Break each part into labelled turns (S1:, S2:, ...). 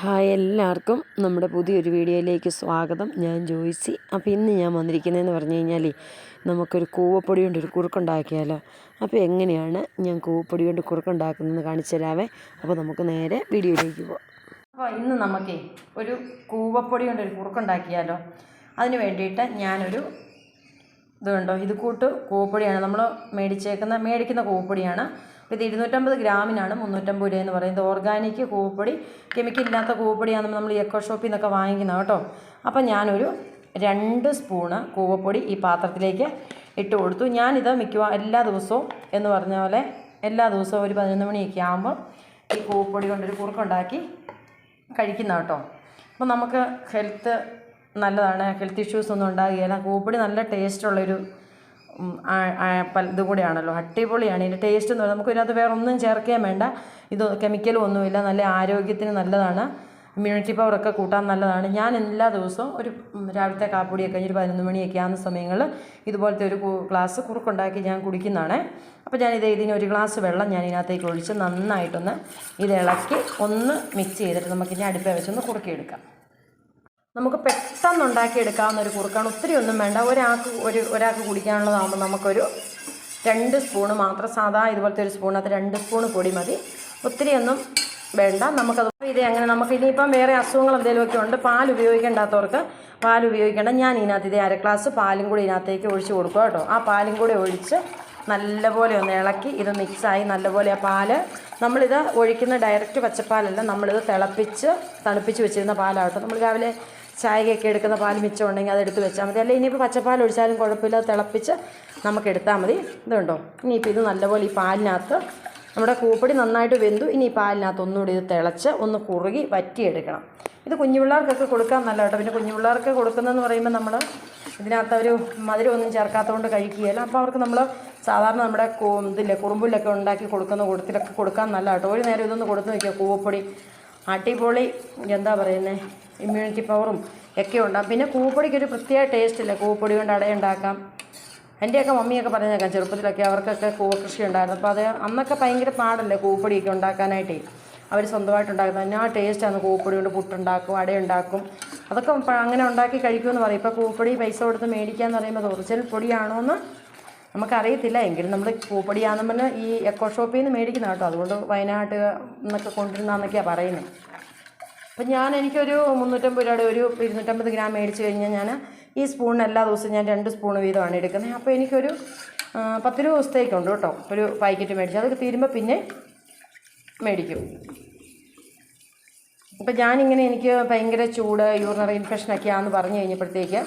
S1: Hi എല്ലാവർക്കും നമ്മുടെ പുതിയൊരു വീഡിയോയിലേക്ക് സ്വാഗതം. ഞാൻ ജോയിസി. അപ്പോൾ ഇന്ന് ഞാൻ വന്നിരിക്കുന്നതെന്ന് പറഞ്ഞു കഴിഞ്ഞാൽ നമുക്കൊരു കൂവപ്പൊടി കൊണ്ട് ഒരു കുറുക്കുണ്ടാക്കിയാലോ അപ്പോൾ എങ്ങനെയാണ് ഞാൻ കൂവപ്പൊടി കൊണ്ട് കുറുക്കുണ്ടാക്കുന്നതെന്ന് കാണിച്ചു തരാവേ. അപ്പോൾ നമുക്ക് നേരെ വീഡിയോയിലേക്ക് പോകാം അപ്പോൾ ഇന്ന് നമുക്ക് ഒരു കൂവപ്പൊടി കൊണ്ട് ഒരു കുറുക്കുണ്ടാക്കിയാലോ അതിന് വേണ്ടിയിട്ട് ഞാനൊരു ഇത് കണ്ടോ ഇത് കൂട്ട് കൂവപ്പൊടിയാണ്. നമ്മൾ മേടിച്ചേക്കുന്ന മേടിക്കുന്ന കൂവപ്പൊടിയാണ്. ഇത് ഇരുന്നൂറ്റമ്പത് ഗ്രാമിനാണ് മുന്നൂറ്റമ്പത് രൂപ എന്ന് പറയുന്നത് ഓർഗാനിക് കൂവപ്പൊടി കെമിക്കൽ ഇല്ലാത്ത കൂവപ്പൊടിയാണ് നമ്മൾ എക്കോ ഷോപ്പിൽ നിന്നൊക്കെ വാങ്ങിക്കുന്നത് കേട്ടോ. അപ്പം ഞാനൊരു രണ്ട് സ്പൂണ് കൂവപ്പൊടി ഈ പാത്രത്തിലേക്ക് ഇട്ട് കൊടുത്തു. ഞാനിത് മിക്കവാ എല്ലാ ദിവസവും എന്ന് പറഞ്ഞ പോലെ എല്ലാ ദിവസവും ഒരു പതിനൊന്ന് മണിയൊക്കെ ആകുമ്പോൾ ഈ കൂവപ്പൊടി കൊണ്ടൊരു കുറുക്കുണ്ടാക്കി കഴിക്കുന്ന കേട്ടോ. അപ്പോൾ നമുക്ക് ഹെൽത്ത് നല്ലതാണ്. ഹെൽത്ത് ഇഷ്യൂസ് ഒന്നും ഉണ്ടാകുകയില്ല. കൂവപ്പൊടി നല്ല ടേസ്റ്റുള്ളൊരു പൽ- ഇത് കൂടെയാണല്ലോ. അടിപൊളിയാണ്. ഇതിന്റെ ടേസ്റ്റ് എന്ന് പറയുന്നത് നമുക്ക് ഇതിനകത്ത് വേറെ ഒന്നും ചേർക്കുകയും വേണ്ട. ഇത് കെമിക്കലും ഒന്നുമില്ല. നല്ല ആരോഗ്യത്തിന് നല്ലതാണ്. ഇമ്മ്യൂണിറ്റി പവറൊക്കെ കൂട്ടാൻ നല്ലതാണ്. ഞാൻ എല്ലാ ദിവസവും ഒരു രാവിലത്തെ കാപ്പുടിയൊക്കെ കഴിഞ്ഞ് ഒരു പതിനൊന്ന് മണിയൊക്കെ ആകുന്ന സമയങ്ങളിൽ ഇതുപോലത്തെ ഒരു ഗ്ലാസ് കുറുക്കുണ്ടാക്കി ഞാൻ കുടിക്കുന്നതാണ്. അപ്പോൾ ഞാനിത് ഇതിന് ഒരു ഗ്ലാസ് വെള്ളം ഞാൻ ഇതിനകത്തേക്ക് ഒഴിച്ച് നന്നായിട്ടൊന്ന് ഇത് ഇളക്കി ഒന്ന് മിക്സ് ചെയ്തിട്ട് നമുക്കിനി അടുപ്പേ വെച്ചൊന്ന് കുറുക്കിയെടുക്കാം. നമുക്ക് പെട്ടെന്ന് ഉണ്ടാക്കിയെടുക്കാവുന്ന ഒരു കുറുക്കാണ്. ഒത്തിരി ഒന്നും വേണ്ട. ഒരാൾക്ക് ഒരു ഒരാൾക്ക് കുടിക്കാനുള്ളതാകുമ്പോൾ നമുക്കൊരു രണ്ട് സ്പൂണ് മാത്രം സാധാ ഇതുപോലത്തെ ഒരു സ്പൂണകത്ത് രണ്ട് സ്പൂണ് കൂടി മതി. ഒത്തിരി ഒന്നും വേണ്ട. നമുക്കത് ഇത് അങ്ങനെ നമുക്ക് ഇനിയിപ്പം വേറെ അസുഖങ്ങൾ എന്തെങ്കിലുമൊക്കെ ഉണ്ട് പാൽ ഉപയോഗിക്കേണ്ടാത്തവർക്ക് പാൽ ഉപയോഗിക്കേണ്ട. ഞാൻ ഇതിനകത്ത് ഇത് അര ഗ്ലാസ് പാലും കൂടി ഇതിനകത്തേക്ക് ഒഴിച്ച് കൊടുക്കുക കേട്ടോ. ആ പാലും കൂടി ഒഴിച്ച് നല്ലപോലെ ഒന്ന് ഇളക്കി ഇത് മിക്സായി നല്ലപോലെ ആ പാൽ നമ്മളിത് ഒഴിക്കുന്ന ഡയറക്റ്റ് പച്ചപ്പാലല്ല നമ്മളിത് തിളപ്പിച്ച് തണുപ്പിച്ച് വെച്ചിരുന്ന പാലാകട്ടോ നമ്മൾ രാവിലെ ചായയൊക്കെ എടുക്കുന്ന പാൽ മിച്ചം ഉണ്ടെങ്കിൽ അത് എടുത്ത് വെച്ചാൽ മതി. അല്ലെങ്കിൽ ഇനിയിപ്പോൾ പച്ചപ്പാൽ ഒഴിച്ചാലും കുഴപ്പമില്ല തിളപ്പിച്ച് നമുക്ക് എടുത്താൽ മതി. ഇതുണ്ടോ? ഇനിയിപ്പോൾ ഇത് നല്ലപോലെ ഈ പാലിനകത്ത് നമ്മുടെ കൂപ്പടി നന്നായിട്ട് വെന്തു. ഇനി ഈ പാലിനകത്ത് ഒന്നുകൂടി ഇത് തിളച്ച് ഒന്ന് കുറുകി വറ്റിയെടുക്കണം. ഇത് കുഞ്ഞു പിള്ളേർക്കൊക്കെ കൊടുക്കാൻ നല്ല കേട്ടോ പിന്നെ കുഞ്ഞു പിള്ളേർക്ക് കൊടുക്കുന്നതെന്ന് പറയുമ്പോൾ നമ്മൾ ഇതിനകത്ത് ഒരു മധുരമൊന്നും ചേർക്കാത്തതുകൊണ്ട് കഴിക്കുകയില്ല. അപ്പോൾ അവർക്ക് നമ്മൾ സാധാരണ നമ്മുടെ ഇതില്ലേ കുറുമ്പിലൊക്കെ ഉണ്ടാക്കി കൊടുക്കുന്ന കൂട്ടത്തിലൊക്കെ കൊടുക്കാൻ നല്ല കേട്ടോ ഒരു നേരം ഇതൊന്ന് കൊടുത്ത് നോക്കിയാൽ കൂവപ്പൊടി അടിപൊളി എന്താ പറയുന്നത് ഇമ്മ്യൂണിറ്റി പവറും ഒക്കെ ഉണ്ടാകും പിന്നെ കൂപ്പൊടിക്ക് ഒരു പ്രത്യേക ടേസ്റ്റ് ഇല്ല? കൂപ്പൊടി കൊണ്ട് അടയുണ്ടാക്കാം എന്റെയൊക്കെ മമ്മിയൊക്കെ പറഞ്ഞേക്കാം ചെറുപ്പത്തിലൊക്കെ അവർക്കൊക്കെ കൂവ കൃഷി ഉണ്ടായിരുന്നു. അപ്പോൾ അത് അന്നൊക്കെ ഭയങ്കര പാടല്ലേ കൂപ്പൊടിയൊക്കെ ഉണ്ടാക്കാനായിട്ടേ. അവർ സ്വന്തമായിട്ട് ഉണ്ടാക്കുന്നത്. എന്നാ ടേസ്റ്റാണ് കൂപ്പൊടി കൊണ്ട് പുട്ടുണ്ടാക്കും അടയുണ്ടാക്കും അതൊക്കെ അങ്ങനെ ഉണ്ടാക്കി കഴിക്കുമെന്ന് പറയും. ഇപ്പോൾ കൂപ്പൊടി പൈസ കൊടുത്ത് മേടിക്കാമെന്ന് പറയുമ്പോൾ ഒറിജിനൽ പൊടിയാണോ എന്ന് നമുക്കറിയത്തില്ല. എങ്കിലും നമ്മൾ പൂപ്പടിയാണെന്ന് പറഞ്ഞാൽ ഈ എക്കോ ഷോപ്പിൽ നിന്ന് മേടിക്കുന്ന കേട്ടോ. അതുകൊണ്ട് വയനാട്ട് എന്നൊക്കെ കൊണ്ടിരുന്നാന്നൊക്കെയാണ് പറയുന്നത് അപ്പം ഞാൻ എനിക്കൊരു മുന്നൂറ്റമ്പത് രൂപയുടെ ഒരു ഇരുന്നൂറ്റമ്പത് ഗ്രാം മേടിച്ച് കഴിഞ്ഞാൽ ഞാൻ ഈ സ്പൂണിന് എല്ലാ ദിവസവും ഞാൻ രണ്ട് സ്പൂൺ വീതമാണ് എടുക്കുന്നത്. അപ്പോൾ എനിക്കൊരു പത്ത് രൂപ ദിവസത്തേക്കുണ്ട് കേട്ടോ. ഒരു പാക്കറ്റ് മേടിച്ച് അതൊക്കെ തീരുമ്പോൾ പിന്നെ മേടിക്കും. അപ്പം ഞാനിങ്ങനെ എനിക്ക് ഭയങ്കര ചൂട് യൂറിനറി ഇൻഫെക്ഷനൊക്കെയാണെന്ന് പറഞ്ഞു കഴിഞ്ഞപ്പോഴത്തേക്ക്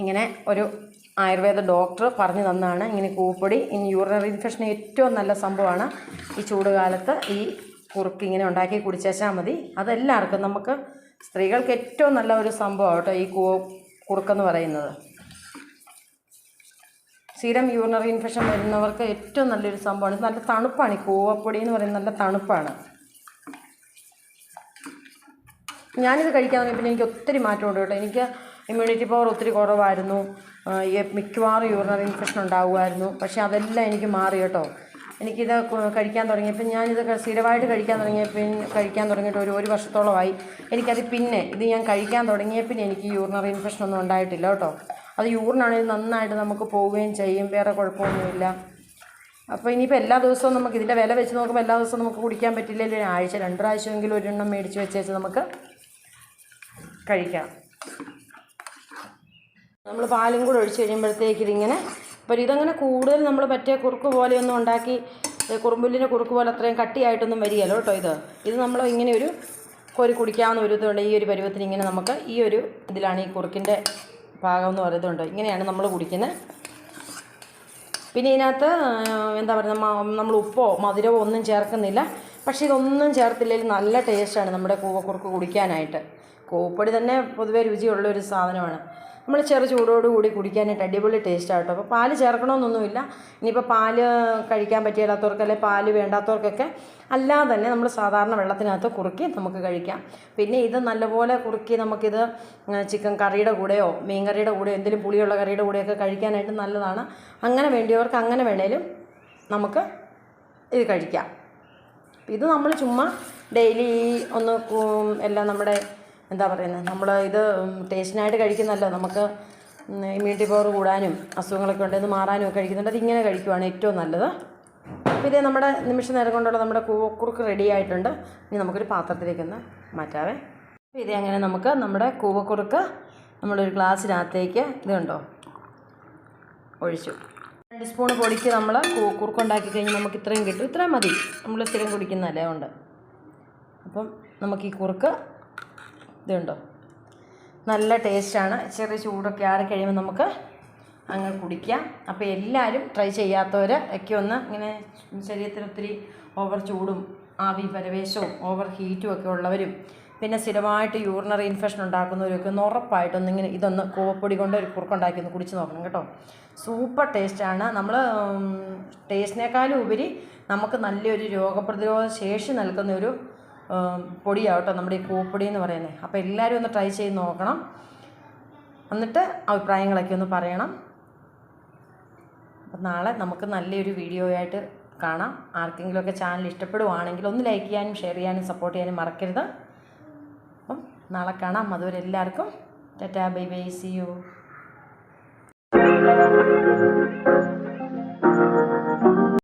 S1: ഇങ്ങനെ ഒരു ആയുർവേദ ഡോക്ടർ പറഞ്ഞു തന്നാണ്. ഇങ്ങനെ കൂപ്പൊടി ഇനി യൂറിനറി ഇൻഫെക്ഷൻ ഏറ്റവും നല്ല സംഭവമാണ്. ഈ ചൂട് കാലത്ത് ഈ കുറുക്ക് ഇങ്ങനെ ഉണ്ടാക്കി കുടിച്ചാൽ മതി. അതെല്ലാവർക്കും നമുക്ക് സ്ത്രീകൾക്ക് ഏറ്റവും നല്ല ഒരു സംഭവം കേട്ടോ ഈ കൂ കുറുക്കെന്ന് പറയുന്നത്. സ്ഥിരം യൂറിനറി ഇൻഫെക്ഷൻ വരുന്നവർക്ക് ഏറ്റവും നല്ലൊരു സംഭവമാണ്. നല്ല തണുപ്പാണ്. ഈ കൂവപ്പൊടി എന്ന് പറയുന്നത് നല്ല തണുപ്പാണ്. ഞാനിത് കഴിക്കാൻ തുടങ്ങിയപ്പോൾ എനിക്ക് ഒത്തിരി മാറ്റമുണ്ട് കേട്ടോ. എനിക്ക് ഇമ്മ്യൂണിറ്റി പവർ ഒത്തിരി കുറവായിരുന്നു. മിക്കവാറും യൂറിനറി ഇൻഫെക്ഷൻ ഉണ്ടാകുമായിരുന്നു പക്ഷേ അതെല്ലാം എനിക്ക് മാറി കേട്ടോ. എനിക്കിത് കഴിക്കാൻ തുടങ്ങിയപ്പോൾ ഞാനിത് സ്ഥിരമായിട്ട് കഴിക്കാൻ തുടങ്ങിയപ്പോൾ കഴിക്കാൻ തുടങ്ങിയിട്ട് ഒരു ഒരു വർഷത്തോളമായി. എനിക്കത് പിന്നെ ഇത് ഞാൻ കഴിക്കാൻ തുടങ്ങിയപ്പോൾ എനിക്ക് യൂറിനറി ഇൻഫെക്ഷൻ ഒന്നും ഉണ്ടായിട്ടില്ല കേട്ടോ. അത് യൂറിനാണെങ്കിൽ നന്നായിട്ട് നമുക്ക് പോവുകയും ചെയ്യും. വേറെ കുഴപ്പമൊന്നുമില്ല. അപ്പോൾ ഇനിയിപ്പോൾ എല്ലാ ദിവസവും നമുക്ക് ഇതിന്റെ വില വെച്ച് നോക്കുമ്പോൾ എല്ലാ ദിവസവും നമുക്ക് കുടിക്കാൻ പറ്റില്ല. പറ്റില്ലെങ്കിൽ ആഴ്ച രണ്ട് പ്രാവശ്യമെങ്കിലും ഒരെണ്ണം മേടിച്ച് വെച്ചേച്ച് നമുക്ക് കഴിക്കാം. നമ്മൾ പാലും കൂടെ ഒഴിച്ച് കഴിയുമ്പോഴത്തേക്ക് ഇതിങ്ങനെ അപ്പോൾ ഇതങ്ങനെ കൂടുതൽ നമ്മൾ പറ്റിയ കുറുക്ക് പോലെയൊന്നും ഉണ്ടാക്കി കുറുമ്പുല്ലിന്റെ കുറുക്ക് പോലെ അത്രയും കട്ടിയായിട്ടൊന്നും വരികയല്ലോ കേട്ടോ ഇത്. ഇത് നമ്മൾ ഇങ്ങനെ ഒരു കോരി കുടിക്കാവുന്ന ഒരു ഇതുണ്ട്. ഈ ഒരു പരുവത്തിന് ഇങ്ങനെ നമുക്ക് ഈ ഒരു ഇതിലാണ് ഈ കുറുക്കിന്റെ ഭാഗം എന്ന് പറയുന്നത് ഇങ്ങനെയാണ് നമ്മൾ കുടിക്കുന്നത് പിന്നെ ഇതിനകത്ത് എന്താ പറയുക നമ്മൾ ഉപ്പോ മധുരമോ ഒന്നും ചേർക്കുന്നില്ല. പക്ഷേ ഇതൊന്നും ചേർത്തില്ലെങ്കിൽ നല്ല ടേസ്റ്റാണ് നമ്മുടെ കൂവക്കുറുക്ക് കുടിക്കാനായിട്ട്. കൂവപ്പൊടി തന്നെ പൊതുവേ രുചിയുള്ള ഒരു സാധനമാണ്. നമ്മൾ ചെറു ചൂടോടുകൂടി കുടിക്കാനായിട്ട് അടിപൊളി ടേസ്റ്റാണ് കേട്ടോ അപ്പോൾ പാൽ ചേർക്കണമെന്നൊന്നുമില്ല ഇനിയിപ്പോൾ പാൽ കഴിക്കാൻ പറ്റിയില്ലാത്തവർക്ക് അല്ലെങ്കിൽ പാൽ വേണ്ടാത്തവർക്കൊക്കെ അല്ലാതെ തന്നെ നമ്മൾ സാധാരണ വെള്ളത്തിനകത്ത് കുറുക്കി നമുക്ക് കഴിക്കാം. പിന്നെ ഇത് നല്ലപോലെ കുറുക്കി നമുക്കിത് ചിക്കൻ കറിയുടെ കൂടെയോ മീൻ കറിയുടെ കൂടെയോ എന്തെങ്കിലും പുളിയുള്ള കറിയുടെ കൂടെയൊക്കെ കഴിക്കാനായിട്ട് നല്ലതാണ്. അങ്ങനെ വേണ്ടിയവർക്ക് അങ്ങനെ വേണേലും നമുക്ക് ഇത് കഴിക്കാം. ഇത് നമ്മൾ ചുമ്മാ ഡെയിലി ഒന്ന് എല്ലാം നമ്മുടെ എന്താ പറയുന്നത് നമ്മൾ ഇത് ടേസ്റ്റിനായിട്ട് കഴിക്കുന്നല്ലോ നമുക്ക് ഇമ്മ്യൂണിറ്റി പവർ കൂടാനും അസുഖങ്ങളൊക്കെ ഉണ്ടെന്ന് മാറാനും ഒക്കെ കഴിക്കുന്നുണ്ട് അതിങ്ങനെ കഴിക്കുവാണ് ഏറ്റവും നല്ലത്. അപ്പോൾ ഇതേ നമ്മുടെ നിമിഷ നേരം കൊണ്ടുള്ള നമ്മുടെ കൂവക്കുറുക്ക് റെഡി ആയിട്ടുണ്ട്. ഇനി നമുക്കൊരു പാത്രത്തിലേക്കൊന്ന് മാറ്റാവേ. അപ്പോൾ ഇതേ അങ്ങനെ നമുക്ക് നമ്മുടെ കൂവക്കുറുക്ക് നമ്മളൊരു ഗ്ലാസ്സിനകത്തേക്ക് ഇത് കണ്ടോ ഒഴിച്ചു. രണ്ട് സ്പൂൺ പൊടിക്ക് നമ്മൾ കുറുക്കുണ്ടാക്കി കഴിഞ്ഞാൽ നമുക്ക് ഇത്രയും കിട്ടും. ഇത്രയും മതി. നമ്മൾ സ്ഥിരം കുടിക്കുന്നതല്ലേ ഉണ്ട് അപ്പം നമുക്ക് ഈ കുറുക്ക് ഇതുണ്ടോ? നല്ല ടേസ്റ്റാണ്. ചെറിയ ചൂടൊക്കെ ആറി കഴിയുമ്പോൾ നമുക്ക് അങ്ങ് കുടിക്കാം. അപ്പോൾ എല്ലാവരും ട്രൈ ചെയ്യാത്തവർ ഒക്കെ ഒന്ന് ഇങ്ങനെ ശരീരത്തിന് ഒത്തിരി ഓവർ ചൂടും ആവി പരവേശവും ഓവർ ഹീറ്റും ഒക്കെ ഉള്ളവരും പിന്നെ സ്ഥിരമായിട്ട് യൂറിനറി ഇൻഫെക്ഷൻ ഉണ്ടാക്കുന്നവരൊക്കെ ഒന്ന് ഉറപ്പായിട്ടൊന്ന് ഇങ്ങനെ ഇതൊന്ന് കൂവപ്പൊടി കൊണ്ട് ഒരു കുറുക്കുണ്ടാക്കി ഒന്ന് കുടിച്ച് നോക്കണം കേട്ടോ. സൂപ്പർ ടേസ്റ്റാണ് നമ്മൾ ടേസ്റ്റിനേക്കാളും ഉപരി നമുക്ക് നല്ലൊരു രോഗപ്രതിരോധ ശേഷി നൽകുന്ന ഒരു ഉം, പൊടിയാവട്ടോ നമ്മുടെ ഈ പൂപ്പൊടി എന്ന് പറയുന്നത് അപ്പോൾ എല്ലാവരും ഒന്ന് ട്രൈ ചെയ്ത് നോക്കണം. എന്നിട്ട് അഭിപ്രായങ്ങളൊക്കെ ഒന്ന് പറയണം. അപ്പം നാളെ നമുക്ക് നല്ലൊരു വീഡിയോ ആയിട്ട് കാണാം. ആർക്കെങ്കിലുമൊക്കെ ചാനൽ ഇഷ്ടപ്പെടുവാണെങ്കിൽ ഒന്ന് ലൈക്ക് ചെയ്യാനും ഷെയർ ചെയ്യാനും സപ്പോർട്ട് ചെയ്യാനും മറക്കരുത്. അപ്പം നാളെ കാണാം. അതുവരെ എല്ലാവർക്കും tata bye bye see you